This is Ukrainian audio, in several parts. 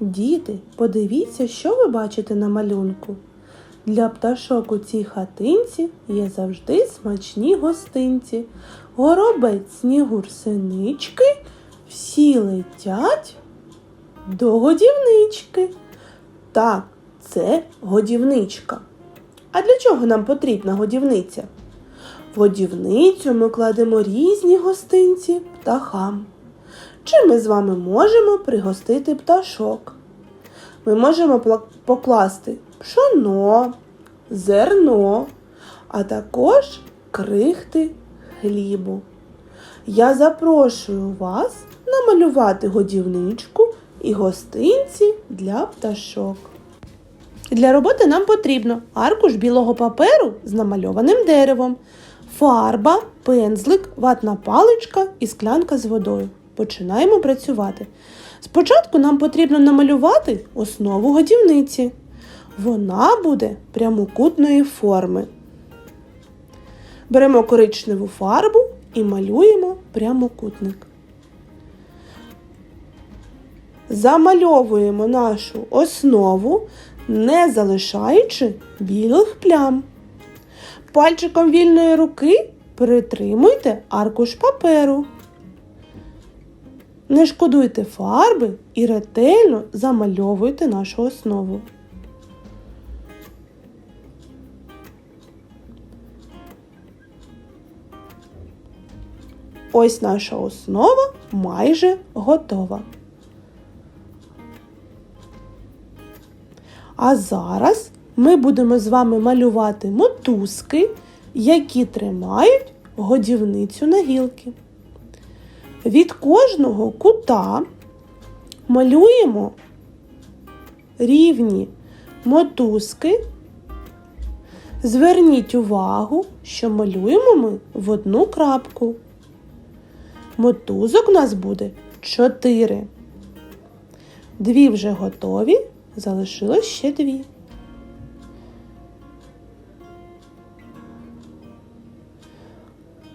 Діти, подивіться, що ви бачите на малюнку. Для пташок у цій хатинці є завжди смачні гостинці. Горобець, снігур, синички всі летять до годівнички. Так, це годівничка. А для чого нам потрібна годівниця? В годівницю ми кладемо різні гостинці птахам. Чим ми з вами можемо пригостити пташок? Ми можемо покласти пшоно, зерно, а також крихти хлібу. Я запрошую вас намалювати годівничку і гостинці для пташок. Для роботи нам потрібно аркуш білого паперу з намальованим деревом, фарба, пензлик, ватна паличка і склянка з водою. Починаємо працювати. Спочатку нам потрібно намалювати основу годівниці. Вона буде прямокутної форми. Беремо коричневу фарбу і малюємо прямокутник. Замальовуємо нашу основу, не залишаючи білих плям. Пальчиком вільної руки притримуйте аркуш паперу. Не шкодуйте фарби і ретельно замальовуйте нашу основу. Ось наша основа майже готова. А зараз ми будемо з вами малювати мотузки, які тримають годівницю на гілки. Від кожного кута малюємо рівні мотузки. Зверніть увагу, що малюємо ми в одну крапку. Мотузок у нас буде 4. Дві вже готові, залишилось ще дві.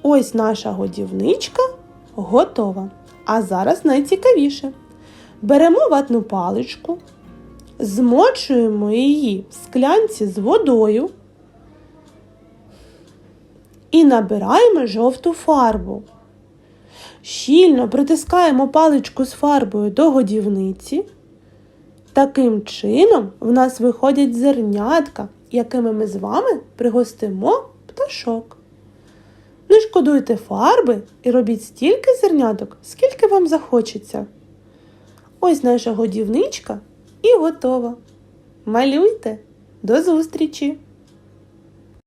Ось наша годівничка готова. А зараз найцікавіше. Беремо ватну паличку, змочуємо її в склянці з водою і набираємо жовту фарбу. Щільно притискаємо паличку з фарбою до годівниці. Таким чином в нас виходять зернятка, якими ми з вами пригостимо пташок. Не шкодуйте фарби і робіть стільки зерняток, скільки вам захочеться. Ось наша годівничка і готова. Малюйте! До зустрічі!